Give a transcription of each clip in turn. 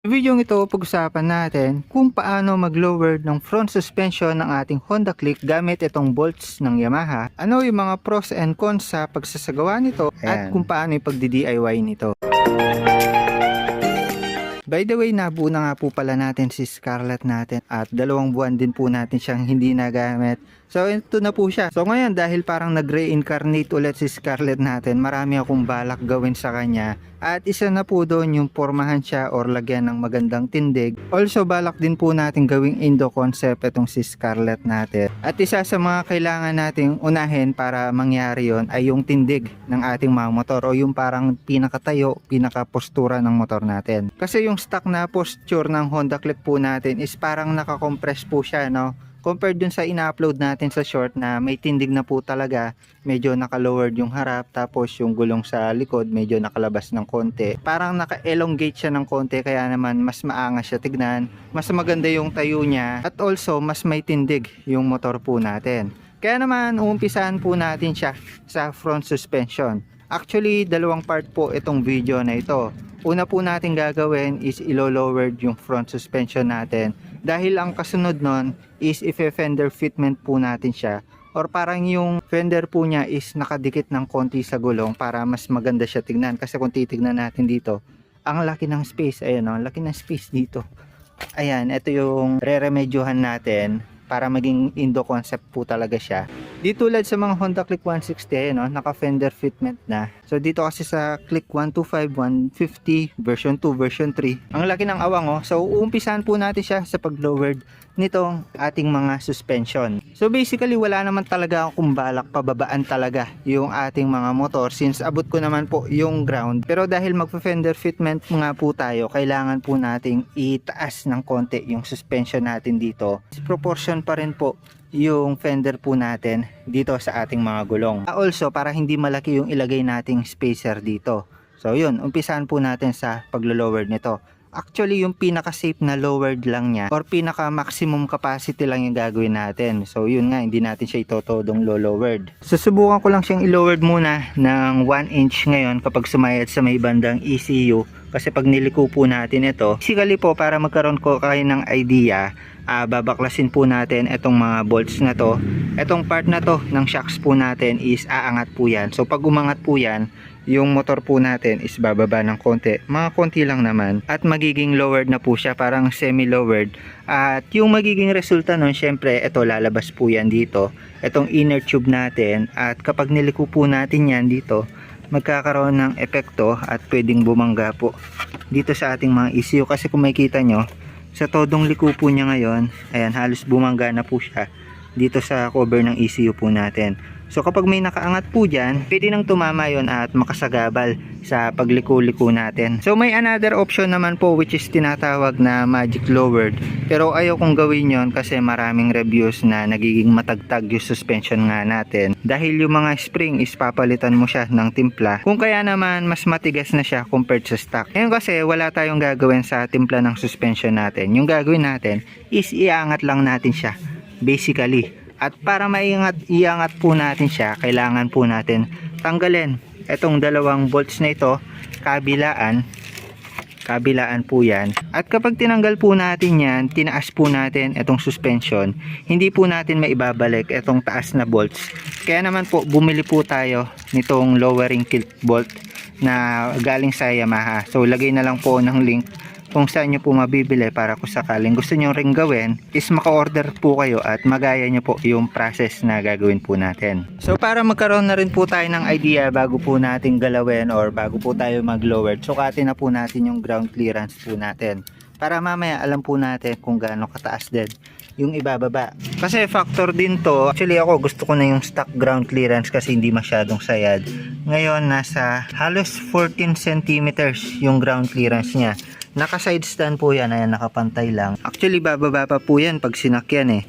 Video ito, pag-usapan natin kung paano mag-lower ng front suspension ng ating Honda Click gamit itong bolts ng Yamaha. Ano yung mga pros and cons sa pagsasagawa nito at kung paano yung pagdi-DIY nito. By the way, nabuo na nga po pala natin si Scarlett natin at dalawang buwan din po natin siyang hindi nagamit. So ito na po siya. So ngayon dahil parang nag-reincarnate ulit si Scarlett natin, marami akong balak gawin sa kanya. At isa na po doon yung pormahan siya or lagyan ng magandang tindig. Also balak din po natin gawing Indo concept itong si Scarlett natin. At isa sa mga kailangan nating unahin para mangyari yon ay yung tindig ng ating mga motor o yung parang pinakatayo, pinakapostura ng motor natin. Kasi yung stock na posture ng Honda Click po natin is parang nakakompress po siya no compared dun sa ina-upload natin sa short na may tindig na po talaga medyo naka-lowered yung harap tapos yung gulong sa likod medyo nakalabas ng konti. Parang naka-elongate siya ng konti kaya naman mas maangas siya tignan. Mas maganda yung tayo niya at also mas may tindig yung motor po natin. Kaya naman uumpisahan po natin siya sa front suspension. Actually dalawang part po itong video na ito una po natin gagawin is ilo-lowered yung front suspension natin dahil ang kasunod nun is if fender fitment po natin siya or parang yung fender po niya is nakadikit ng konti sa gulong para mas maganda siya tignan kasi kung titignan natin dito ang laki ng space ayan o, ang laki ng space dito ayan, ito yung re-remedyohan natin para maging Indo concept po talaga siya. Di tulad sa mga Honda Click 160, no, naka fender fitment na. So dito kasi sa Click 125, 150, version 2, version 3, ang laki ng awang oh. So uumpisahan po natin siya sa pag-lowered nitong ating mga suspension. So basically wala naman talaga akong balak pababaan talaga yung ating mga motor since abot ko naman po yung ground. Pero dahil magpa-fender fitment nga po tayo, kailangan po nating itaas ng konti yung suspension natin dito. Proportion pa rin po yung fender po natin dito sa ating mga gulong. Ah, Also, para hindi malaki yung ilagay nating spacer dito. So yun, umpisahan po natin sa paglo-lowered nito. Actually, yung pinaka-safe na lowered lang niya or pinaka-maximum capacity lang yung gagawin natin. So yun nga, hindi natin siya itotodong low-lowered. Susubukan ko lang siyang i-lowered muna ng 1 inch ngayon kapag sumayad sa may bandang ECU. Kasi pag niliko po natin ito, basically po para magkaroon ko kayo ng idea, ah, babaklasin po natin itong mga bolts na to. Itong part na to ng shocks po natin is aangat po yan. So pag umangat po yan, yung motor po natin is bababa ng konti. Mga konti lang naman. At magiging lowered na po siya, parang semi-lowered. At yung magiging resulta nun, syempre, ito lalabas po yan dito. Itong inner tube natin. At kapag niliko po natin yan dito, magkakaroon ng epekto at pwedeng bumangga po dito sa ating mga ECU. Kasi kung makikita nyo, sa todong liko po niya ngayon, ayan, halos bumangga na po siya dito sa cover ng ECU po natin. So kapag may nakaangat po dyan, pwede nang tumama yon at makasagabal sa pagliko-liko natin. So may another option naman po which is tinatawag na magic lowered. Pero ayaw kong gawin yon kasi maraming reviews na nagiging matagtag yung suspension nga natin. Dahil yung mga spring is papalitan mo siya ng timpla. Kung kaya naman mas matigas na siya compared sa stock. Ngayon kasi wala tayong gagawin sa timpla ng suspension natin. Yung gagawin natin is iangat lang natin siya. Basically. At para maiangat, iangat po natin siya, kailangan po natin tanggalin itong dalawang bolts na ito, kabilaan, kabilaan po yan. At kapag tinanggal po natin yan, tinaas po natin itong suspension, hindi po natin maibabalik itong taas na bolts. Kaya naman po, bumili po tayo nitong lowering kilt bolt na galing sa Yamaha. So, lagay na lang po ng link kung saan nyo po mabibili para kung sakaling gusto nyo ring gawin is maka-order po kayo at magaya nyo po yung process na gagawin po natin. So para magkaroon na rin po tayo ng idea bago po natin galawin or bago po tayo mag-lowered, sukatin na po natin yung ground clearance po natin. Para mamaya alam po natin kung gaano kataas din yung ibababa. Kasi factor din to, actually ako gusto ko na yung stock ground clearance kasi hindi masyadong sayad. Ngayon nasa halos 14 centimeters yung ground clearance niya. Naka side stand po yan, ayan nakapantay lang. Actually bababa pa po yan pag sinakyan eh.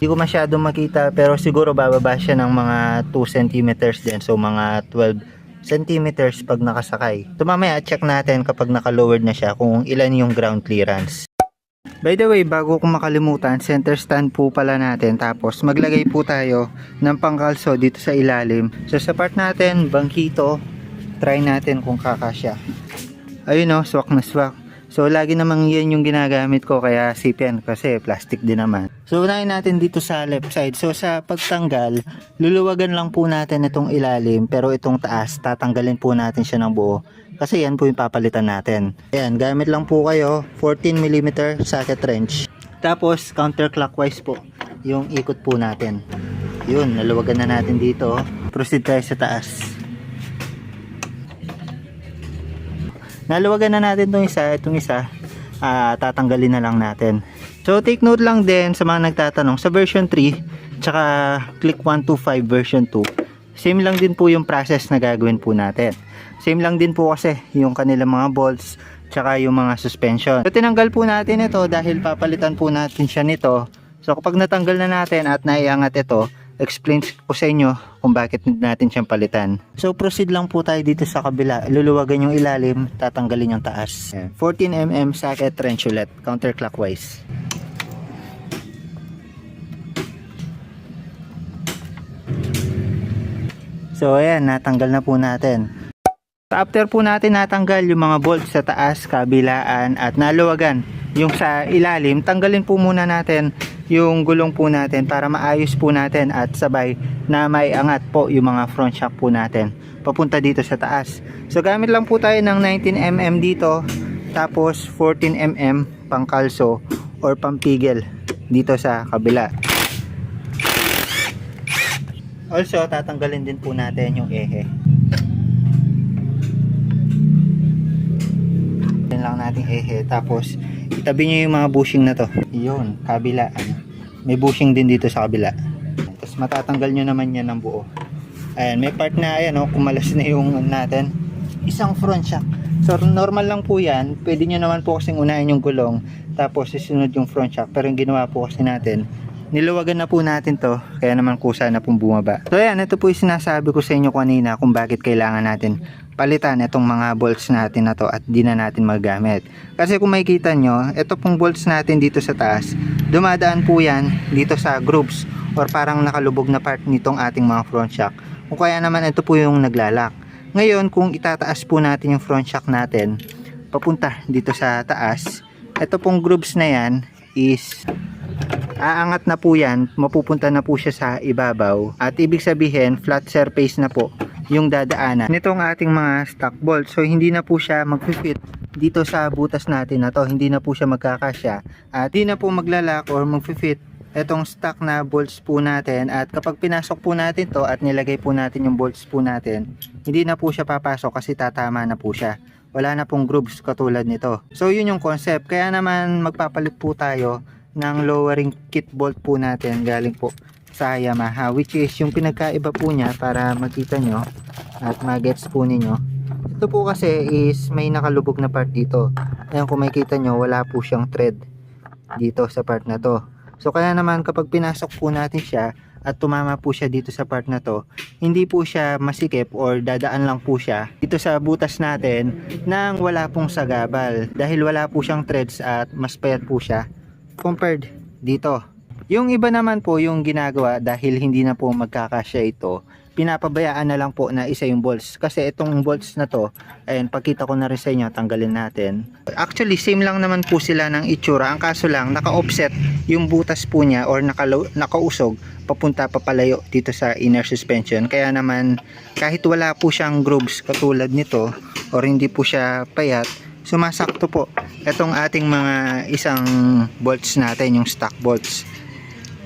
Hindi ko masyado makita pero siguro bababa siya ng mga 2 centimeters din. So mga 12 centimeters pag nakasakay. So mamaya check natin kapag naka-lowered na siya kung ilan yung ground clearance. By the way, bago ko makalimutan, center stand po pala natin. Tapos maglagay po tayo ng pangkalso dito sa ilalim. So sa part natin, bangkito, Try natin kung kakasya. Ayun o, swak na swak. So, lagi namang yan yung ginagamit ko kaya yan kasi plastic din naman. So, unahin natin dito sa left side. So, sa pagtanggal, luluwagan lang po natin itong ilalim pero itong taas, tatanggalin po natin siya ng buo kasi yan po yung papalitan natin. Ayan, gamit lang po kayo 14mm socket wrench. Tapos, counterclockwise po yung ikot po natin. Yun, naluwagan na natin dito. Proceed tayo sa taas. Naluwagan na natin itong isa, itong isa, ah, tatanggalin na lang natin. So take note lang din sa mga nagtatanong sa version 3 tsaka click 125 version 2. Same lang din po yung process na gagawin po natin. Same lang din po kasi yung kanilang mga bolts tsaka yung mga suspension. So tinanggal po natin ito dahil papalitan po natin siya nito. So kapag natanggal na natin at naiangat ito, explain ko sa inyo kung bakit natin siyang palitan. So proceed lang po tayo dito sa kabila. Luluwagan yung ilalim, tatanggalin yung taas. Ayan. 14mm socket wrench ulit, counterclockwise. So ayan, natanggal na po natin. After po natin natanggal yung mga bolts sa taas, kabilaan at naluwagan yung sa ilalim, tanggalin po muna natin yung gulong po natin para maayos po natin at sabay na may angat po yung mga front shock po natin papunta dito sa taas. So gamit lang po tayo ng 19mm dito tapos 14mm pang kalso or pampigil dito sa kabila. Also tatanggalin din po natin yung ehe. Nating ehe tapos itabi nyo yung mga bushing na to. Yun, kabila ano. may bushing din dito sa kabila. Tapos matatanggal nyo naman yan ng buo. Ayan, may part na ayan oh, kumalas na yung ano natin. Isang front shock so normal lang po yan. Pwede nyo naman po kasing unahin yung gulong tapos isunod yung front shock pero yung ginawa po kasi natin niluwagan na po natin to kaya naman kusa na pong bumaba. So ayan ito po yung sinasabi ko sa inyo kanina kung bakit kailangan natin palitan itong mga bolts natin na to at di na natin magamit kasi kung makikita nyo ito pong bolts natin dito sa taas dumadaan po yan dito sa grooves or parang nakalubog na part nitong ating mga front shock. O kaya naman ito po yung naglalak. Ngayon kung itataas po natin yung front shock natin papunta dito sa taas ito pong grooves na yan is aangat na po yan, mapupunta na po siya sa ibabaw. At ibig sabihin flat surface na po yung dadaanan nitong ating mga stock bolt so hindi na po siya mag-fit dito sa butas natin na to. Hindi na po siya magkakasya. At hindi na po maglalak or mag-fit etong stock na bolts po natin. At kapag pinasok po natin to at nilagay po natin yung bolts po natin hindi na po siya papasok kasi tatama na po siya. Wala na pong grooves katulad nito. So yun yung concept. Kaya naman magpapalit po tayo ng lowering kit bolt po natin galing po sa Yamaha which is yung pinagkaiba po niya para makita nyo at magets po ninyo. Ito po kasi is may nakalubog na part dito. Ayan kung makikita nyo wala po siyang thread dito sa part na to. So kaya naman kapag pinasok po natin siya at tumama po siya dito sa part na to hindi po siya masikip or dadaan lang po siya dito sa butas natin nang wala pong sagabal. Dahil wala po siyang threads at mas payat po siya compared dito. Yung iba naman po yung ginagawa dahil hindi na po magkakasya ito, pinapabayaan na lang po na isa yung bolts. Kasi itong bolts na to, ayun, pakita ko na rin sa inyo, tanggalin natin. Actually, same lang naman po sila ng itsura. Ang kaso lang, naka-offset yung butas po niya or nakalo, nakausog papunta papalayo dito sa inner suspension. Kaya naman, kahit wala po siyang grooves katulad nito or hindi po siya payat, sumasakto po itong ating mga isang bolts natin yung stock bolts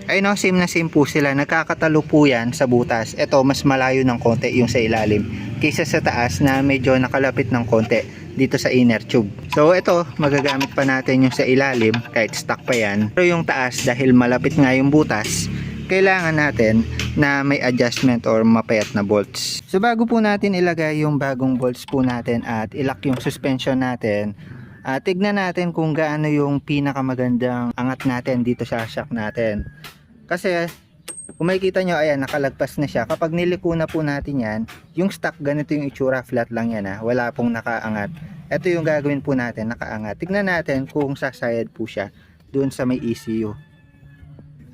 ay no same na same po sila. Nakakatalo po yan sa butas. Ito mas malayo ng konti yung sa ilalim kaysa sa taas na medyo nakalapit ng konti dito sa inner tube. So ito magagamit pa natin yung sa ilalim. Kahit stock pa yan. Pero yung taas dahil malapit nga yung butas kailangan natin na may adjustment or mapayat na bolts. So bago po natin ilagay yung bagong bolts po natin at ilak yung suspension natin, uh, tignan natin kung gaano yung pinakamagandang angat natin dito sa shock natin. Kasi kung makikita nyo, ayan, nakalagpas na siya. Kapag niliko na po natin yan, yung stock ganito yung itsura, flat lang yan ha. Wala pong nakaangat. Ito yung gagawin po natin, nakaangat. Tignan natin kung sasayad po siya doon sa may ECU.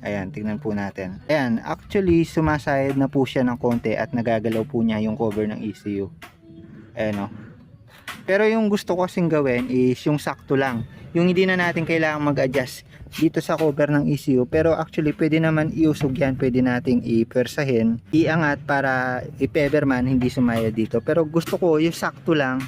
Ayan, tingnan po natin. Ayan, actually sumasayad na po siya ng konti at nagagalaw po niya yung cover ng ECU. Ayan o. Pero yung gusto ko kasing gawin is yung sakto lang. Yung hindi na natin kailangan mag-adjust dito sa cover ng ECU. Pero actually, pwede naman iusog yan. Pwede nating ipersahin, iangat para if ever man hindi sumaya dito. Pero gusto ko yung sakto lang.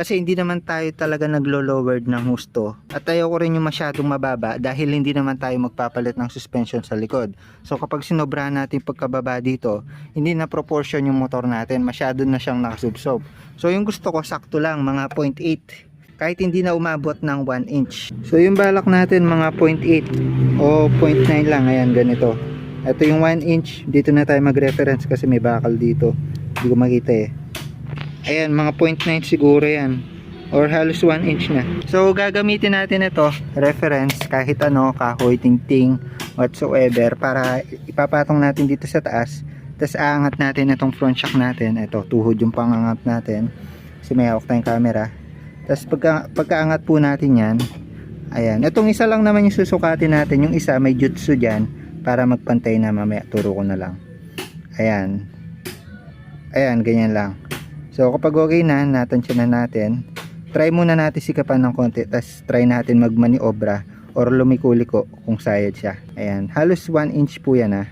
Kasi hindi naman tayo talaga naglo-lowered ng husto. At ayoko rin yung masyadong mababa dahil hindi naman tayo magpapalit ng suspension sa likod. So kapag sinobrahan natin pagkababa dito, hindi na proportion yung motor natin. Masyado na siyang nakasubsob. So yung gusto ko sakto lang, mga 0.8 kahit hindi na umabot ng 1 inch. So yung balak natin mga 0.8 o 0.9 lang, ayan ganito. Ito yung 1 inch, dito na tayo mag-reference kasi may bakal dito. Hindi ko makita eh. Ayan, mga 0.9 siguro yan. Or halos 1 inch na. So gagamitin natin ito, reference, kahit ano, kahoy, ting-ting, whatsoever, para ipapatong natin dito sa taas. Tapos aangat natin itong front shock natin. Ito, tuhod yung pangangat natin. Kasi may hawak tayong camera. Tapos pagka, pagkaangat po natin yan, ayan. Itong isa lang naman yung susukatin natin. Yung isa may jutsu dyan para magpantay na mamaya. Turo ko na lang. Ayan. Ayan, ganyan lang. So kapag okay na, natansya na natin. Try muna natin sikapan ng konti. Tapos try natin magmaniobra or lumiko-liko kung sayad siya. Ayan. Halos 1 inch po yan ha.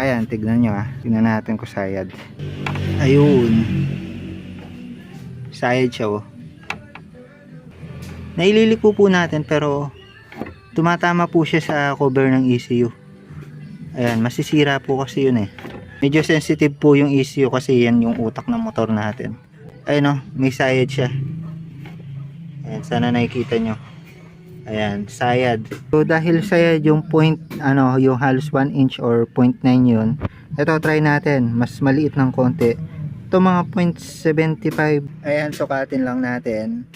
Ayan, tignan nyo ha. Tignan natin kung sayad. Ayun. Sayad siya oh. Naililiko po natin pero tumatama po siya sa cover ng ECU. Ayan, masisira po kasi yun eh. Medyo sensitive po yung ECU kasi yan yung utak ng motor natin. Ayun oh, may sayad siya. Ayan, sana nakikita nyo. Ayan, sayad. So dahil sayad yung point, ano, yung halos 1 inch or 0.9 yun. Ito, try natin. Mas maliit ng konti. Ito mga 0.75. Ayan, sukatin lang natin.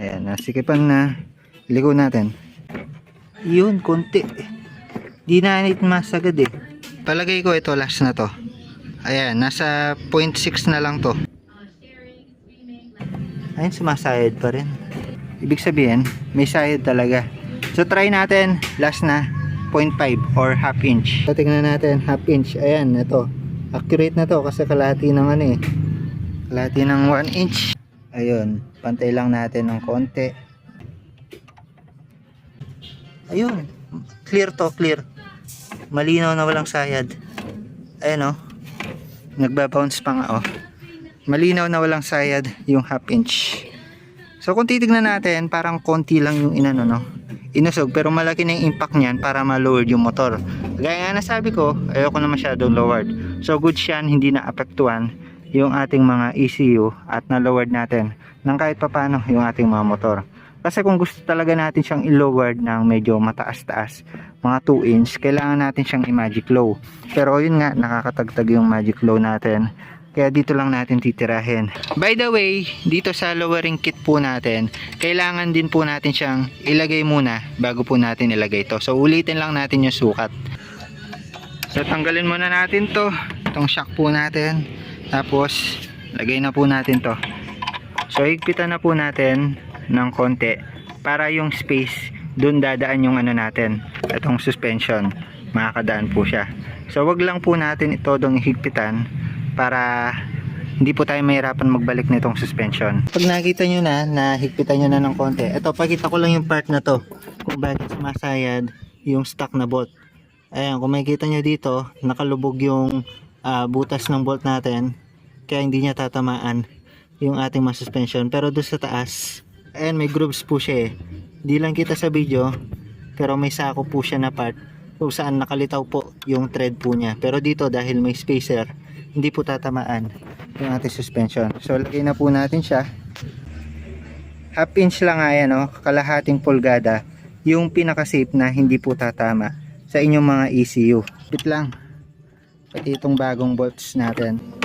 Ayan, nasikipan na. Iligo natin. Yun, konti. Di na masagad eh. Palagay ko ito last na to. Ayan, nasa 0.6 na lang to. Ayun, sumasayad pa rin. Ibig sabihin, may sayad talaga. So, try natin. Last na, 0.5 or half inch. So, tingnan natin, half inch. Ayan, ito. Accurate na to kasi kalahati ng ano eh. Kalahati ng 1 inch. Ayun, pantay lang natin ng konti. Ayun, clear to, clear. Malinaw na walang sayad. Ayan oh. Nagbabounce pa nga oh. Malinaw na walang sayad yung half inch. So kung titignan natin, parang konti lang yung inano no. Inusog pero malaki na yung impact niyan para ma-lowered yung motor. Gaya nga nasabi ko, ayoko na masyadong lowered. So good siyan, hindi na apektuhan yung ating mga ECU at na-lowered natin ng kahit papano yung ating mga motor. Kasi kung gusto talaga natin siyang i-lowered ng medyo mataas-taas, mga 2 inch, kailangan natin siyang i-magic low. Pero yun nga, nakakatagtag yung magic low natin. Kaya dito lang natin titirahin. By the way, dito sa lowering kit po natin, kailangan din po natin siyang ilagay muna bago po natin ilagay to. So ulitin lang natin yung sukat. So tanggalin muna natin to, itong shock po natin. Tapos lagay na po natin to. So higpitan na po natin ng konti para yung space doon dadaan yung ano natin, itong suspension. Makakadaan po siya. So wag lang po natin ito dong higpitan para hindi po tayo mahirapan magbalik nitong suspension. Pag nakita nyo na, na higpitan nyo na ng konti, ito, pakita ko lang yung part na to, kung bakit sumasayad yung stock na bolt. Ayan, kung makikita nyo dito, nakalubog yung ah, butas ng bolt natin, kaya hindi niya tatamaan yung ating mga suspension. Pero doon sa taas, ayan, may grooves po siya eh. Di lang kita sa video, pero may sako po siya na part kung saan nakalitaw po yung thread po niya. Pero dito, dahil may spacer, hindi po tatamaan yung ating suspension. So, lagay na po natin siya. Half inch lang nga yan, oh, kalahating pulgada, yung pinaka-safe na hindi po tatama sa inyong mga ECU. Bit lang. Pati itong bagong bolts natin.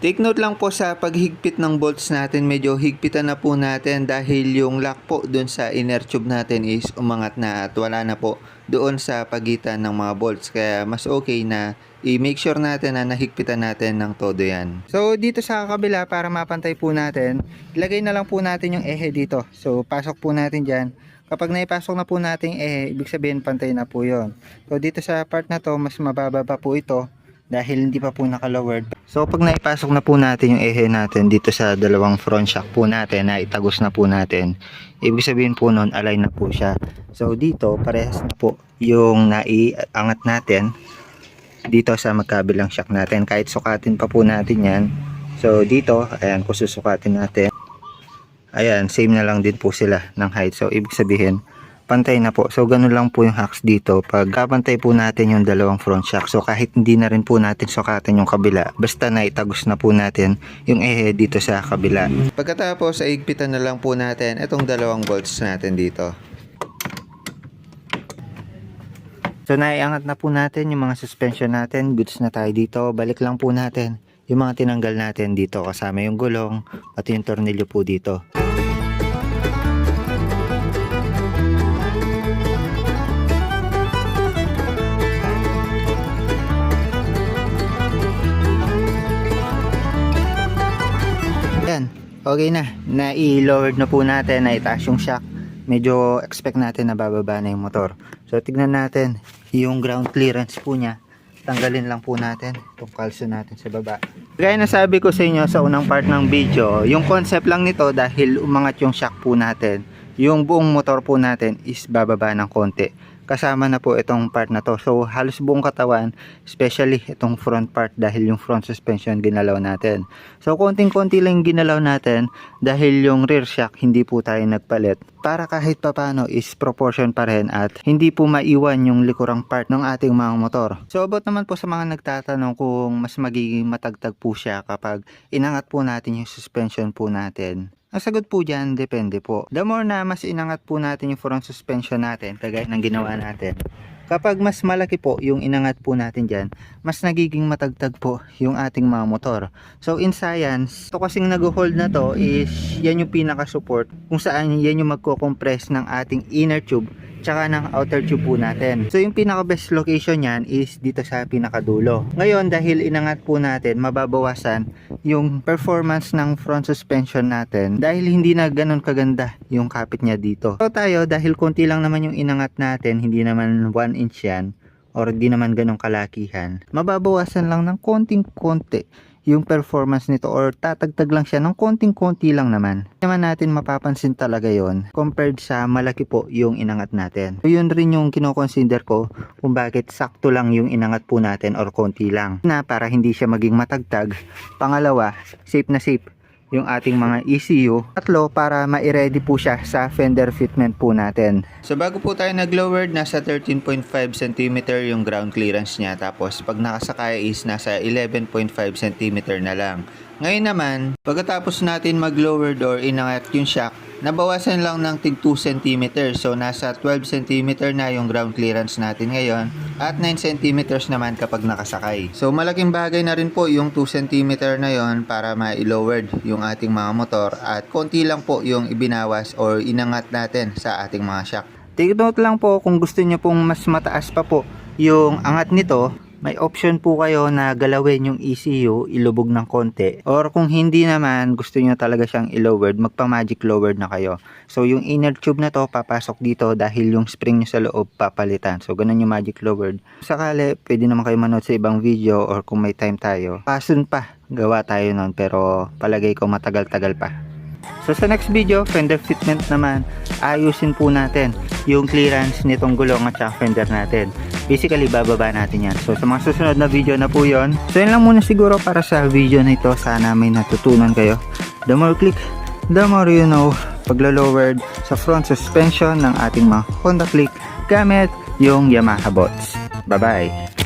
Take note lang po sa paghigpit ng bolts natin, medyo higpitan na po natin dahil yung lock po dun sa inner tube natin is umangat na at wala na po doon sa pagitan ng mga bolts. Kaya mas okay na i-make sure natin na nahigpitan natin ng todo yan. So dito sa kabila para mapantay po natin, ilagay na lang po natin yung ehe dito. So pasok po natin dyan. Kapag naipasok na po natin eh, ibig sabihin pantay na po yon. So dito sa part na to, mas mababa pa po ito dahil hindi pa po naka-lowered. So pag naipasok na po natin yung ehe natin dito sa dalawang front shock po natin na itagos na po natin, ibig sabihin po nun align na po siya. So dito parehas na po yung naiangat natin dito sa magkabilang shock natin. Kahit sukatin pa po natin yan. So dito, ayan kung susukatin natin, ayan same na lang din po sila ng height. So ibig sabihin, pantay na po. So ganun lang po yung hacks dito. Pag kapantay po natin yung dalawang front shock. So kahit hindi na rin po natin sukatin yung kabila. Basta na itagos na po natin yung ehe dito sa kabila. Pagkatapos ay igpitan na lang po natin itong dalawang bolts natin dito. So naiangat na po natin yung mga suspension natin. Goods na tayo dito. Balik lang po natin yung mga tinanggal natin dito kasama yung gulong at yung tornilyo po dito. Okay na. Na-lowered na po natin. Na-itaas yung shock. Medyo expect natin na bababa na yung motor. So, tignan natin yung ground clearance po niya. Tanggalin lang po natin itong kalso natin sa baba. Gaya na sabi ko sa inyo sa unang part ng video, yung concept lang nito dahil umangat yung shock po natin, yung buong motor po natin is bababa ng konti kasama na po itong part na to. So halos buong katawan, especially itong front part dahil yung front suspension ginalaw natin. So konting-konti lang yung ginalaw natin dahil yung rear shock hindi po tayo nagpalit. Para kahit papano is proportion pa rin at hindi po maiwan yung likurang part ng ating mga motor. So about naman po sa mga nagtatanong kung mas magiging matagtag po siya kapag inangat po natin yung suspension po natin. Ang sagot po dyan, depende po. The more na mas inangat po natin yung front suspension natin, kagaya ng ginawa natin, kapag mas malaki po yung inangat po natin dyan, mas nagiging matagtag po yung ating mga motor. So in science, ito kasing nag-hold na to is yan yung pinaka-support kung saan yan yung magko-compress ng ating inner tube tsaka ng outer tube po natin. So yung pinaka best location yan is dito sa pinakadulo. Ngayon dahil inangat po natin, mababawasan yung performance ng front suspension natin dahil hindi na ganun kaganda yung kapit niya dito. So tayo dahil konti lang naman yung inangat natin, hindi naman 1 inch yan or di naman ganun kalakihan, mababawasan lang ng konting-konti yung performance nito or tatagtag lang siya ng konting-konti lang naman. Naman natin mapapansin talaga yon compared sa malaki po yung inangat natin. So yun rin yung kinoconsider ko kung bakit sakto lang yung inangat po natin or konti lang na para hindi siya maging matagtag. Pangalawa, safe na safe yung ating mga ECU. Tatlo, para ma-ready po siya sa fender fitment po natin. So bago po tayo nag-lowered, nasa 13.5 cm yung ground clearance niya. Tapos pag nakasakay is nasa 11.5 cm na lang. Ngayon naman, pagkatapos natin mag-lowered or inangat yung shock, nabawasan lang ng tig 2 cm. So nasa 12 cm na yung ground clearance natin ngayon at 9 cm naman kapag nakasakay. So malaking bagay na rin po yung 2 cm na yon para ma-lowered yung ating mga motor at konti lang po yung ibinawas or inangat natin sa ating mga shock. Take note lang po kung gusto niyo pong mas mataas pa po yung angat nito, may option po kayo na galawin yung ECU, ilubog ng konti. Or kung hindi naman, gusto nyo talaga siyang i-lowered, magpa-magic lowered na kayo. So yung inner tube na to, papasok dito dahil yung spring nyo sa loob papalitan. So ganun yung magic lowered. Sakali, pwede naman kayo manood sa ibang video or kung may time tayo. Pasun pa, gawa tayo nun pero palagay ko matagal-tagal pa. So sa next video, fender fitment naman, ayusin po natin yung clearance nitong gulong at fender natin. Basically, bababa natin yan. So sa mga susunod na video na po yon. So yun lang muna siguro para sa video na ito. Sana may natutunan kayo. The more click, the more you know. Paglo-lowered sa front suspension ng ating mga Honda Click gamit yung Yamaha bots. Bye-bye!